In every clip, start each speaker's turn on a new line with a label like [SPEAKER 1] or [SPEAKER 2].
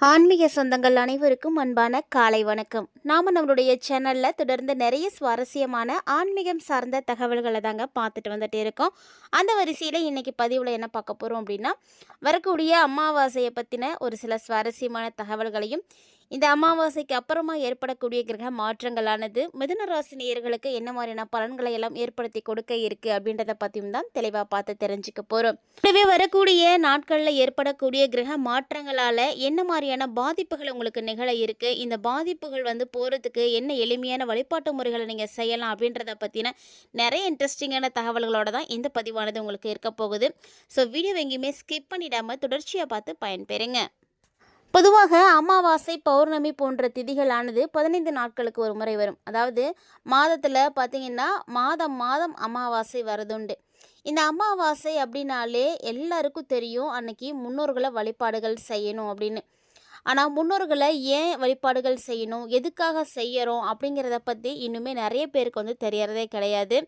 [SPEAKER 1] ஆன்மீக சொந்தங்கள் அனைவருக்கும் அன்பான காலை வணக்கம். நாம் நம்மளுடைய சேனலில் தொடர்ந்து நிறைய சுவாரஸ்யமான ஆன்மீகம் சார்ந்த தகவல்களை தாங்க பார்த்துட்டு வந்துட்டு இருக்கோம். அந்த வரிசையில் இன்றைக்கி பதிவில் என்ன பார்க்க போகிறோம் அப்படின்னா வரக்கூடிய அமாவாசையை பற்றின ஒரு சில சுவாரஸ்யமான தகவல்களையும் இந்த அமாவாசைக்கு அப்புறமா ஏற்படக்கூடிய கிரக மாற்றங்களானது மிதுன ராசி நேயர்களுக்கு என்ன மாதிரியான பலன்களை எல்லாம் ஏற்படுத்தி கொடுக்க இருக்கு அப்படின்றத பற்றியும் தான் தெளிவாக பார்த்து தெரிஞ்சுக்க போகிறோம் எனவே வரக்கூடிய நாட்களில் ஏற்படக்கூடிய கிரக மாற்றங்களால் என்ன மாதிரியான பாதிப்புகள் உங்களுக்கு நிகழ இருக்கு? இந்த பாதிப்புகள் வந்து போகிறதுக்கு என்ன எளிமையான வழிபாட்டு முறைகளை நீங்கள் செய்யலாம் அப்படின்றத பற்றின நிறைய இன்ட்ரெஸ்டிங்கான தகவல்களோட தான் இந்த பதிவானது உங்களுக்கு இருக்க போகுது. ஸோ வீடியோ எங்கேயுமே ஸ்கிப் பண்ணிடாமல் தொடர்ச்சியாக பார்த்து பயன்பெறுங்க. பொதுவாக அமாவாசை பௌர்ணமி போன்ற திதிகளானது பதினைந்து நாட்களுக்கு ஒரு முறை வரும். அதாவது மாதத்தில் பார்த்திங்கன்னா மாதம் மாதம் அமாவாசை வரதுண்டு. இந்த அமாவாசை அப்படின்னாலே எல்லாருக்கும் தெரியும் அன்னைக்கு முன்னோர்களை வழிபாடுகள் செய்யணும் அப்படின்னு. ஆனால் முன்னோர்களை ஏன் வழிபாடுகள் செய்யணும் எதுக்காக செய்யறோம் அப்படிங்கிறத பற்றி இன்னுமே நிறைய பேருக்கு வந்து தெரியறதே கிடையாது.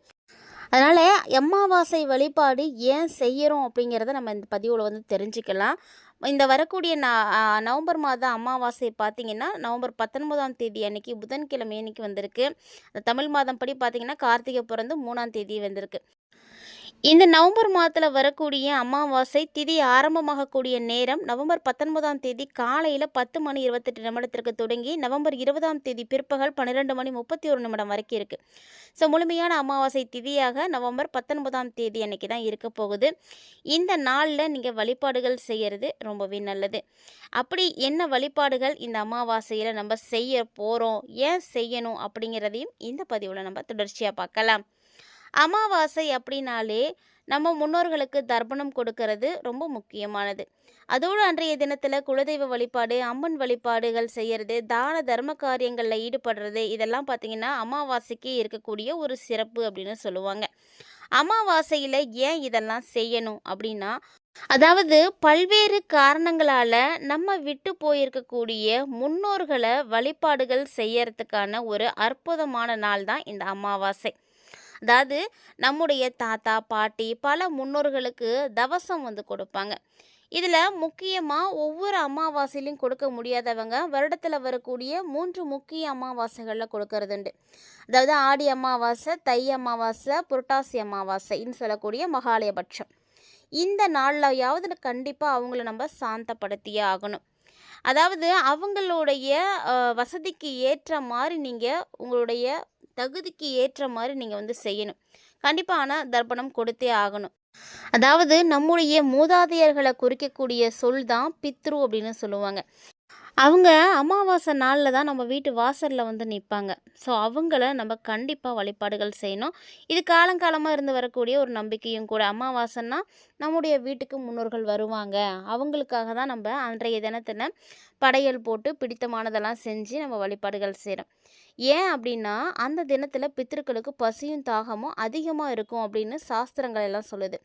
[SPEAKER 1] அதனால் அமாவாசை வழிபாடு ஏன் செய்கிறோம் அப்படிங்கிறத நம்ம இந்த பதிவில் வந்து தெரிஞ்சுக்கலாம். இந்த வரக்கூடிய ந நவம்பர் மாதம் அமாவாசை பார்த்திங்கன்னா நவம்பர் பத்தொன்பதாம் தேதி அன்னைக்கு புதன்கிழமை அன்னைக்கு வந்திருக்கு. தமிழ் மாதம் படி பார்த்தீங்கன்னா கார்த்திகை பிறந்து மூணாம் தேதி வந்திருக்கு. இந்த நவம்பர் மாதத்தில் வரக்கூடிய அமாவாசை திதி ஆரம்பமாகக்கூடிய நேரம் நவம்பர் பத்தொன்பதாம் தேதி காலையில் பத்து மணி இருபத்தெட்டு நிமிடத்திற்கு தொடங்கி நவம்பர் இருபதாம் தேதி பிற்பகல் பன்னிரெண்டு மணி முப்பத்தி ஒரு நிமிடம் வரைக்கும் இருக்குது ஸோ முழுமையான அமாவாசை திதியாக நவம்பர் பத்தொன்பதாம் தேதி அன்னைக்கு தான் இருக்க போகுது. இந்த நாளில் நீங்கள் வழிபாடுகள் செய்கிறது ரொம்பவே நல்லது. அப்படி என்ன வழிபாடுகள் இந்த அமாவாசையில் நம்ம செய்ய போகிறோம் ஏன் செய்யணும் அப்படிங்கிறதையும் இந்த பதிவில் நம்ம தொடர்ச்சியாக பார்க்கலாம். அமாவாசை அப்படின்னாலே நம்ம முன்னோர்களுக்கு தர்ப்பணம் கொடுக்கறது ரொம்ப முக்கியமானது. அதோடு அன்றைய தினத்தில் குலதெய்வ வழிபாடு அம்மன் வழிபாடுகள் செய்கிறது தான தர்ம காரியங்களில் ஈடுபடுறது இதெல்லாம் பார்த்திங்கன்னா அமாவாசைக்கு இருக்கக்கூடிய ஒரு சிறப்பு அப்படின்னு சொல்லுவாங்க. அமாவாசையில் ஏன் இதெல்லாம் செய்யணும் அப்படின்னா அதாவது பல்வேறு காரணங்களால் நம்ம விட்டு போயிருக்கக்கூடிய முன்னோர்களை வழிபாடுகள் செய்யறதுக்கான ஒரு அற்புதமான நாள் தான் இந்த அமாவாசை. அதாவது நம்முடைய தாத்தா பாட்டி பல முன்னோர்களுக்கு தவசம் வந்து கொடுப்பாங்க. இதில் முக்கியமாக ஒவ்வொரு அமாவாசையிலையும் கொடுக்க முடியாதவங்க வருடத்தில் வரக்கூடிய மூன்று முக்கிய அமாவாசைகளில் கொடுக்கறதுண்டு அதாவது ஆடி அமாவாசை தை அமாவாசை புரட்டாசி அமாவாசைன்னு சொல்லக்கூடிய மகாலயபட்சம். இந்த நாளிலையாவது கண்டிப்பாக அவங்கள நம்ம சாந்தப்படுத்தியே ஆகணும். அதாவது அவங்களுடைய வசதிக்கு ஏற்ற மாதிரி நீங்கள் உங்களுடைய தகுதிக்கு ஏற்ற மாதிரி நீங்கள் வந்து செய்யணும். கண்டிப்பாக ஆனால் தர்ப்பணம் கொடுத்தே ஆகணும். அதாவது நம்முடைய மூதாதையர்களை குறிக்கக்கூடிய சொல் தான் பித்ரு அப்படின்னு சொல்லுவாங்க. அவங்க அமாவாசை நாளில் தான் நம்ம வீட்டு வாசலில் வந்து நிற்பாங்க ஸோ அவங்கள நம்ம கண்டிப்பாக வழிபாடுகள் செய்யணும். இது காலங்காலமாக இருந்து வரக்கூடிய ஒரு நம்பிக்கையும் கூட. அமாவாசைன்னா நம்முடைய வீட்டுக்கு முன்னோர்கள் வருவாங்க. அவங்களுக்காக தான் நம்ம அன்றைய தினத்தில் படையல் போட்டு பிடித்தமானதெல்லாம் செஞ்சு நம்ம வழிபாடுகள் செய்கிறோம் ஏன் அப்படின்னா அந்த தினத்தில் பித்திருக்களுக்கு பசியும் தாகமும் அதிகமாக இருக்கும் அப்படின்னு சாஸ்திரங்கள் எல்லாம் சொல்லுது.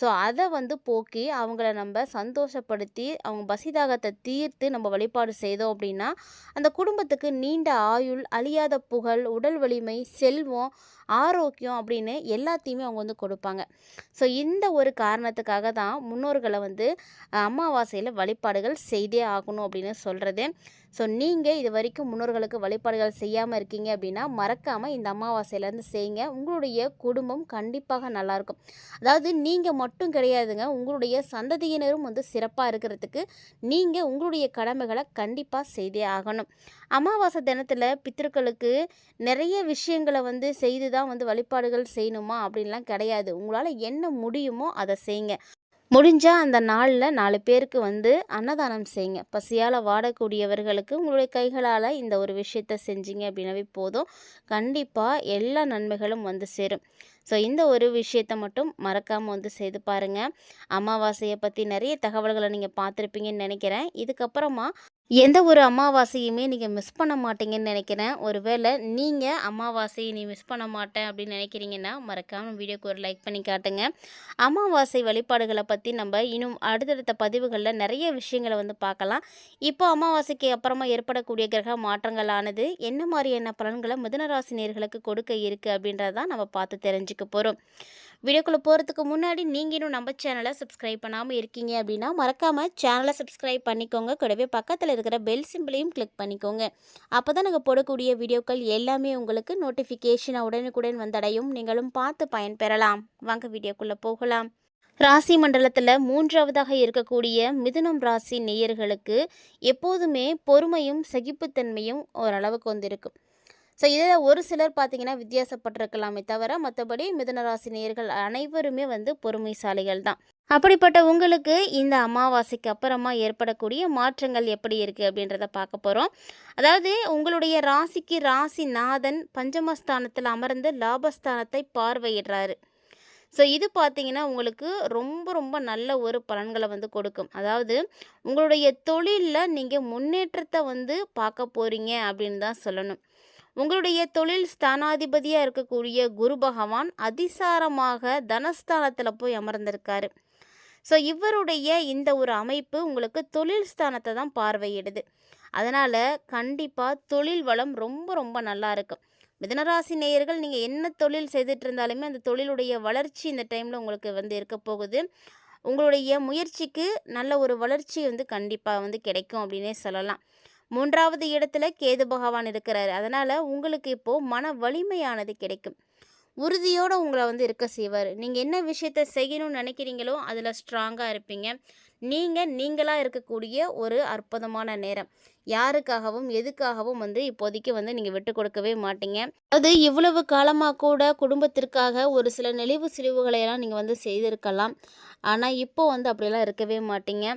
[SPEAKER 1] ஸோ அதை வந்து போக்கி அவங்கள நம்ம சந்தோஷப்படுத்தி அவங்க பசி தாகத்தை தீர்த்து நம்ம வழிபாடு செய்தோம் அப்படின்னா அந்த குடும்பத்துக்கு நீண்ட ஆயுள் அழியாத புகழ் உடல் வலிமை செல்வம் ஆரோக்கியம் அப்படின்னு எல்லாத்தையுமே அவங்க வந்து கொடுப்பாங்க. ஸோ இந்த ஒரு காரணத்துக்காக தான் முன்னோர்களை வந்து அமாவாசையில் வழிபாடுகள் செய்தே ஆகணும் அப்படின்னு சொல்கிறது ஸோ நீங்கள் இது வரைக்கும் முன்னோர்களுக்கு வழிபாடுகள் செய்யாமல் இருக்கீங்க அப்படின்னா மறக்காமல் இந்த அமாவாசையிலேருந்து செய்யுங்க. உங்களுடைய குடும்பம் கண்டிப்பாக நல்லாயிருக்கும். அதாவது நீங்கள் மட்டும் கிடையாதுங்க. உங்களுடைய சந்ததியினரும் வந்து சிறப்பாக இருக்கிறதுக்கு நீங்கள் உங்களுடைய கடமைகளை கண்டிப்பாக செய்தே ஆகணும். அமாவாசை தினத்தில் பித்திருக்களுக்கு நிறைய விஷயங்களை வந்து செய்து தான் வந்து வழிபாடுகள் செய்யணுமா அப்படின்லாம் கிடையாது. உங்களால் என்ன முடியுமோ அதை செய்யுங்க. முடிஞ்சால் அந்த நாளில் நாலு பேருக்கு வந்து அன்னதானம் செய்யுங்க. பசியால் வாடக்கூடியவர்களுக்கு உங்களுடைய கைகளால் இந்த ஒரு விஷயத்த செஞ்சீங்க அப்படின்னாவே போதும். கண்டிப்பாக எல்லா நன்மைகளும் வந்து சேரும். ஸோ இந்த ஒரு விஷயத்த மட்டும் மறக்காமல் வந்து செய்து பாருங்கள் அமாவாசையை பற்றி நிறைய தகவல்களை நீங்கள் பார்த்துருப்பீங்கன்னு நினைக்கிறேன். இதுக்கப்புறமா எந்த ஒரு அமாவாசையுமே நீங்கள் மிஸ் பண்ண மாட்டீங்கன்னு நினைக்கிறேன். ஒருவேளை நீங்கள் அமாவாசையை நீ மிஸ் பண்ண மாட்டேன் அப்படின்னு நினைக்கிறீங்கன்னா மறக்காமல் வீடியோக்கு ஒரு லைக் பண்ணி காட்டுங்க. அமாவாசை வழிபாடுகளை பற்றி நம்ம இன்னும் அடுத்தடுத்த பதிவுகளில் நிறைய விஷயங்களை வந்து பார்க்கலாம். இப்போ அமாவாசைக்கு அப்புறமா ஏற்படக்கூடிய கிரக மாற்றங்களானது என்ன மாதிரியான பலன்களை மிதனராசினியர்களுக்கு கொடுக்க இருக்குது அப்படின்றதான் நம்ம பார்த்து தெரிஞ்சுக்க போகிறோம் வீடியோக்குள்ளே போகிறதுக்கு முன்னாடி நீங்கள் இன்னும் நம்ம சேனலை சப்ஸ்கிரைப் பண்ணாமல் இருக்கீங்க அப்படின்னா மறக்காமல் சேனலை சப்ஸ்கிரைப் பண்ணிக்கோங்க. கூடவே பக்கத்தில் இருக்கிற பெல் சிம்பிளையும் கிளிக் பண்ணிக்கோங்க. அப்போ தான் நாங்கள் போடக்கூடிய வீடியோக்கள் எல்லாமே உங்களுக்கு நோட்டிஃபிகேஷன் உடனுக்குடன் வந்தடையும். நீங்களும் பார்த்து பயன்பெறலாம். வாங்க வீடியோக்குள்ளே போகலாம். ராசி மண்டலத்தில் மூன்றாவதாக இருக்கக்கூடிய மிதுனம் ராசி நேயர்களுக்கு எப்போதுமே பொறுமையும் சகிப்புத்தன்மையும் ஓரளவுக்கு வந்திருக்கும் ஸோ இதில் ஒரு சிலர் பார்த்தீங்கன்னா வித்தியாசப்பட்டிருக்கலாமே தவிர மற்றபடி மிதனராசி நேர்கள் அனைவருமே வந்து பொறுமைசாலிகள் தான். அப்படிப்பட்ட உங்களுக்கு இந்த அமாவாசைக்கு அப்புறமா ஏற்படக்கூடிய மாற்றங்கள் எப்படி இருக்குது அப்படின்றத பார்க்க போகிறோம் அதாவது உங்களுடைய ராசிக்கு ராசி நாதன் பஞ்சமஸ்தானத்தில் அமர்ந்து லாபஸ்தானத்தை பார்வையிடுறாரு. ஸோ இது பார்த்தீங்கன்னா உங்களுக்கு ரொம்ப ரொம்ப நல்ல ஒரு பலன்களை வந்து கொடுக்கும். அதாவது உங்களுடைய தொழிலில் நீங்கள் முன்னேற்றத்தை வந்து பார்க்க போகிறீங்க அப்படின்னு தான் சொல்லணும். உங்களுடைய தொழில் ஸ்தானாதிபதியாக இருக்கக்கூடிய குரு பகவான் அதிசாரமாக தனஸ்தானத்தில் போய் அமர்ந்திருக்காரு. ஸோ இவருடைய இந்த ஒரு அமைப்பு உங்களுக்கு தொழில் ஸ்தானத்தை தான் பார்வையிடுது. அதனால் கண்டிப்பாக தொழில் வளம் ரொம்ப ரொம்ப நல்லா இருக்கும் மிதனராசி நேயர்கள் நீங்கள் என்ன தொழில் செய்துட்டு இருந்தாலுமே அந்த தொழிலுடைய வளர்ச்சி இந்த டைமில் உங்களுக்கு வந்து இருக்க போகுது. உங்களுடைய முயற்சிக்கு நல்ல ஒரு வளர்ச்சி வந்து கண்டிப்பாக வந்து கிடைக்கும் அப்படின்னே சொல்லலாம். மூன்றாவது இடத்துல கேது பகவான் இருக்கிறாரு. அதனால் உங்களுக்கு இப்போது மன வலிமையானது கிடைக்கும். உறுதியோடு உங்களை வந்து இருக்க செய்வார். நீங்கள் என்ன விஷயத்த செய்யணும்னு நினைக்கிறீங்களோ அதில் ஸ்ட்ராங்காக இருப்பீங்க. நீங்கள் நீங்களாக இருக்கக்கூடிய ஒரு அற்புதமான நேரம். யாருக்காகவும் எதுக்காகவும் வந்து இப்போதைக்கு வந்து நீங்கள் விட்டு கொடுக்கவே மாட்டீங்க. அது இவ்வளவு காலமாக கூட குடும்பத்திற்காக ஒரு சில நெளிவு சிலிவுகளை எல்லாம் நீங்கள் வந்து செய்திருக்கலாம். ஆனால் இப்போ வந்து அப்படியெல்லாம் இருக்கவே மாட்டீங்க.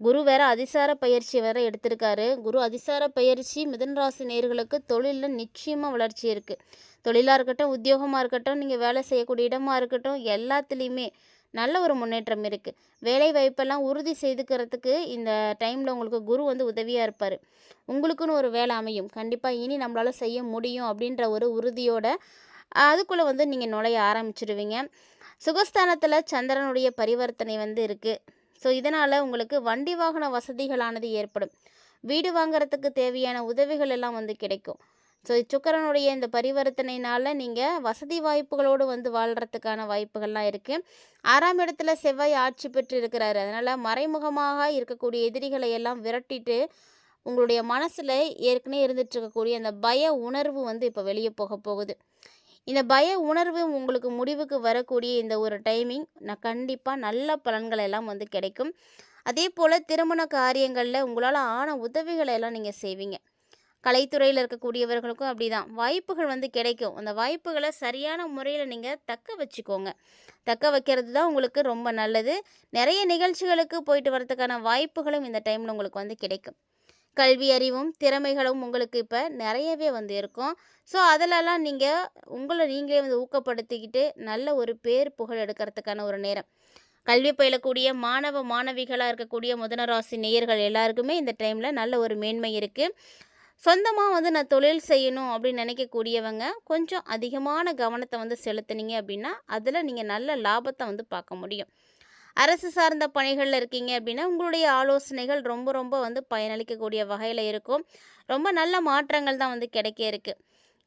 [SPEAKER 1] குரு வேற அதிசார பயிற்சி வேற எடுத்திருக்காரு. குரு அதிசார பயிற்சி மிதன்ராசி நேர்களுக்கு தொழிலில் நிச்சயமாக வளர்ச்சி இருக்குது தொழிலாக இருக்கட்டும் உத்தியோகமாக இருக்கட்டும் நீங்கள் வேலை செய்யக்கூடிய இடமா இருக்கட்டும் எல்லாத்துலேயுமே நல்ல ஒரு முன்னேற்றம் இருக்குது வேலை வாய்ப்பெல்லாம் உறுதி செய்துக்கிறதுக்கு இந்த டைமில் உங்களுக்கு குரு வந்து உதவியாக இருப்பார். உங்களுக்குன்னு ஒரு வேலை அமையும். கண்டிப்பாக இனி நம்மளால் செய்ய முடியும் அப்படின்ற ஒரு உறுதியோட அதுக்குள்ளே வந்து நீங்கள் நுழைய ஆரம்பிச்சிடுவீங்க சுகஸ்தானத்தில் சந்திரனுடைய பரிவர்த்தனை வந்து இருக்குது ஸோ இதனால் உங்களுக்கு வண்டி வாகன வசதிகளானது ஏற்படும். வீடு வாங்குறதுக்கு தேவையான உதவிகள் எல்லாம் வந்து கிடைக்கும். ஸோ சுக்கரனுடைய இந்த பரிவர்த்தனைனால் நீங்கள் வசதி வாய்ப்புகளோடு வந்து வாழ்கிறதுக்கான வாய்ப்புகள்லாம் இருக்குது ஆறாம் இடத்துல செவ்வாய் ஆட்சி பெற்று இருக்கிறாரு அதனால் மறைமுகமாக இருக்கக்கூடிய எதிரிகளை எல்லாம் விரட்டிட்டு உங்களுடைய மனசில் ஏற்கனவே இருந்துட்டு இருக்கக்கூடிய அந்த பய உணர்வு வந்து இப்போ வெளியே போக போகுது. இந்த பய உணர்வு உங்களுக்கு முடிவுக்கு வரக்கூடிய இந்த ஒரு டைமிங் நான் கண்டிப்பாக நல்ல பலன்கள் எல்லாம் வந்து கிடைக்கும். அதே போல் திருமண காரியங்களில் உங்களால் ஆன உதவிகளை எல்லாம் நீங்கள் செய்வீங்க. கலைத்துறையில் இருக்கக்கூடியவர்களுக்கும் அப்படி தான் வாய்ப்புகள் வந்து கிடைக்கும். அந்த வாய்ப்புகளை சரியான முறையில் நீங்கள் தக்க வச்சுக்கோங்க. தக்க வைக்கிறது தான் உங்களுக்கு ரொம்ப நல்லது. நிறைய நிகழ்ச்சிகளுக்கு போயிட்டு வரதுக்கான வாய்ப்புகளும் இந்த டைமில் உங்களுக்கு வந்து கிடைக்கும். கல்வி அறிவும் திறமைகளும் உங்களுக்கு இப்போ நிறையவே வந்து இருக்கும். ஸோ அதிலலாம் நீங்கள் உங்களை நீங்களே வந்து ஊக்கப்படுத்திக்கிட்டு நல்ல ஒரு பேர் புகழ் எடுக்கிறதுக்கான ஒரு நேரம். கல்வி பயிலக்கூடிய மாணவ மாணவிகளாக இருக்கக்கூடிய முதனராசி நேயர்கள் எல்லாருக்குமே இந்த டைமில் நல்ல ஒரு மேன்மை இருக்குது சொந்தமாக வந்து நான் தொழில் செய்யணும் அப்படின்னு நினைக்கக்கூடியவங்க கொஞ்சம் அதிகமான கவனத்தை வந்து செலுத்துனீங்க அப்படின்னா அதில் நீங்கள் நல்ல லாபத்தை வந்து பார்க்க முடியும். அரசு சார்ந்த பணிகளில் இருக்கீங்க அப்படின்னா உங்களுடைய ஆலோசனைகள் ரொம்ப ரொம்ப வந்து பயனளிக்கக்கூடிய வகையில் இருக்கும். ரொம்ப நல்ல மாற்றங்கள் தான் வந்து கிடைக்க இருக்குது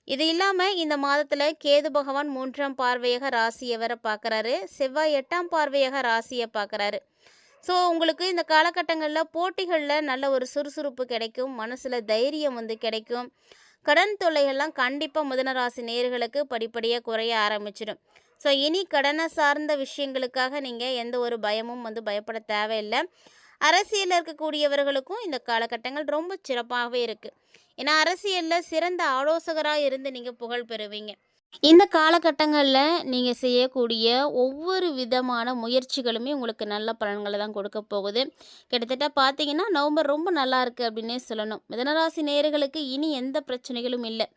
[SPEAKER 1] இது இல்லாமல் இந்த மாதத்தில் கேது பகவான் மூன்றாம் பார்வையாக ராசியை வர பார்க்குறாரு செவ்வாய் எட்டாம் பார்வையாக ராசியை பார்க்குறாரு ஸோ உங்களுக்கு இந்த காலகட்டங்களில் போட்டிகளில் நல்ல ஒரு சுறுசுறுப்பு கிடைக்கும். மனசில் தைரியம் வந்து கிடைக்கும். கடன் தொல்லைகள்லாம் கண்டிப்பாக முதனராசி நேர்களுக்கு படிப்படியாக குறைய ஆரம்பிச்சிடும் ஸோ இனி கடனை சார்ந்த விஷயங்களுக்காக நீங்கள் எந்த ஒரு பயமும் வந்து பயப்பட தேவையில்லை. அரசியலில் இருக்கக்கூடியவர்களுக்கும் இந்த காலகட்டங்கள் ரொம்ப சிறப்பாகவே இருக்குது ஏன்னா அரசியலில் சிறந்த ஆலோசகராக இருந்து நீங்கள் புகழ் பெறுவீங்க. இந்த காலகட்டங்களில் நீங்கள் செய்யக்கூடிய ஒவ்வொரு விதமான முயற்சிகளுமே உங்களுக்கு நல்ல பலன்களை தான் கொடுக்க போகுது. கிட்டத்தட்ட பார்த்தீங்கன்னா நவம்பர் ரொம்ப நல்லா இருக்குது அப்படின்னே சொல்லணும். மிதனராசி நேர்களுக்கு இனி எந்த பிரச்சனைகளும் இல்லை.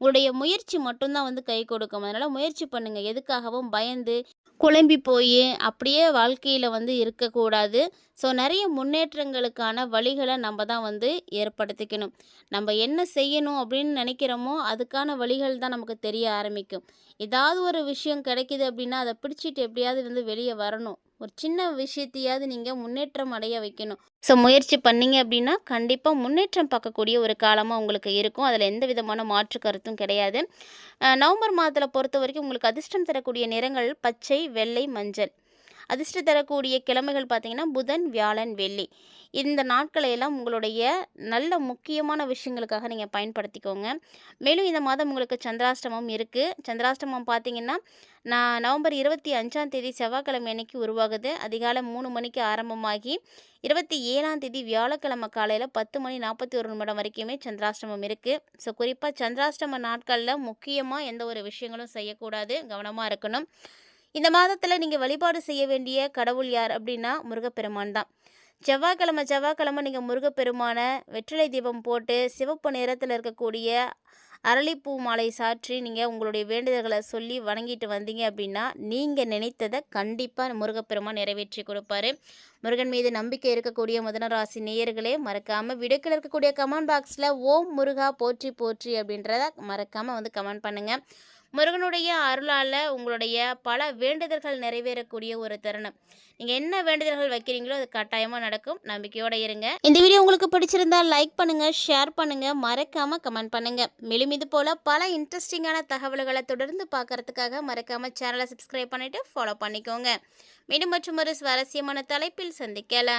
[SPEAKER 1] உங்களுடைய முயற்சி மட்டும்தான் வந்து கை கொடுக்கும். அதனால் முயற்சி பண்ணுங்கள் எதுக்காகவும் பயந்து குழம்பி போய் அப்படியே வாழ்க்கையில் வந்து இருக்கக்கூடாது. ஸோ நிறைய முன்னேற்றங்களுக்கான வழிகளை நம்ம தான் வந்து ஏற்படுத்திக்கணும். நம்ம என்ன செய்யணும் அப்படின்னு நினைக்கிறோமோ அதுக்கான வழிகள் தான் நமக்கு தெரிய ஆரம்பிக்கும். ஏதாவது ஒரு விஷயம் கிடைக்கிது அப்படின்னா அதை பிடிச்சிட்டு எப்படியாவது வந்து வெளியே வரணும். ஒரு சின்ன விஷயத்தையாவது நீங்கள் முன்னேற்றம் அடைய வைக்கணும். ஸோ முயற்சி பண்ணீங்க அப்படின்னா கண்டிப்பாக முன்னேற்றம் பார்க்கக்கூடிய ஒரு காலமாக உங்களுக்கு இருக்கும். அதில் எந்த விதமான மாற்று கருத்தும் கிடையாது. நவம்பர் மாதத்தில் பொறுத்த வரைக்கும் உங்களுக்கு அதிர்ஷ்டம் தரக்கூடிய நிறங்கள் பச்சை வெள்ளை மஞ்சள். அதிர்ஷ்டம் தரக்கூடிய கிழமைகள் பார்த்திங்கன்னா புதன் வியாழன் வெள்ளி. இந்த நாட்களையெல்லாம் உங்களுடைய நல்ல முக்கியமான விஷயங்களுக்காக நீங்கள் பயன்படுத்திக்கோங்க. மேலும் இந்த மாதம் உங்களுக்கு சந்திராஷ்டமம் இருக்குது சந்திராஷ்டமம் பார்த்திங்கன்னா நான் நவம்பர் இருபத்தி அஞ்சாம் தேதி செவ்வாய்க்கிழமை அன்னைக்கு உருவாகுது. அதிகாலை மூணு மணிக்கு ஆரம்பமாகி இருபத்தி ஏழாம் தேதி வியாழக்கிழமை காலையில் பத்து மணி நாற்பத்தி ஒரு நிமிடம் வரைக்குமே சந்திராஷ்டமம் இருக்குது ஸோ குறிப்பாக சந்திராஷ்டம நாட்களில் முக்கியமாக எந்த ஒரு விஷயங்களும் செய்யக்கூடாது. கவனமாக இருக்கணும். இந்த மாதத்தில் நீங்கள் வழிபாடு செய்ய வேண்டிய கடவுள் யார் அப்படின்னா முருகப்பெருமான் தான். செவ்வாய்க்கிழமை செவ்வாய்க்கிழமை நீங்கள் முருகப்பெருமானை வெற்றிலை தீபம் போட்டு சிவப்பு நிறத்தில் இருக்கக்கூடிய அரளிப்பூ மாலை சாற்றி நீங்கள் உங்களுடைய வேண்டுதல்களை சொல்லி வணங்கிட்டு வந்தீங்க அப்படின்னா நீங்கள் நினைத்ததை கண்டிப்பாக முருகப்பெருமான் நிறைவேற்றி கொடுப்பாரு. முருகன் மீது நம்பிக்கை இருக்கக்கூடிய முதன ராசி நேயர்களே மறக்காமல் விடுக்கில் இருக்கக்கூடிய கமெண்ட் பாக்ஸில் ஓம் முருகா போற்றி போற்றி அப்படின்றத மறக்காமல் வந்து கமெண்ட் பண்ணுங்கள் முருகனுடைய அருளால் உங்களுடைய பல வேண்டுதல்கள் நிறைவேறக்கூடிய ஒரு தருணம். நீங்கள் என்ன வேண்டுதல்கள் வைக்கிறீங்களோ அது கட்டாயமாக நடக்கும். நம்பிக்கையோடு இருங்க. இந்த வீடியோ உங்களுக்கு பிடிச்சிருந்தா லைக் பண்ணுங்கள் ஷேர் பண்ணுங்கள் மறக்காமல் கமெண்ட் பண்ணுங்கள் மேலும் இது போல் பல இன்ட்ரெஸ்டிங்கான தகவல்களை தொடர்ந்து பார்க்கறதுக்காக மறக்காமல் சேனலை சப்ஸ்கிரைப் பண்ணிவிட்டு ஃபாலோ பண்ணிக்கோங்க. மீண்டும் மற்றும் ஒரு சுவாரஸ்யமான தலைப்பில் சந்திக்கலாம்.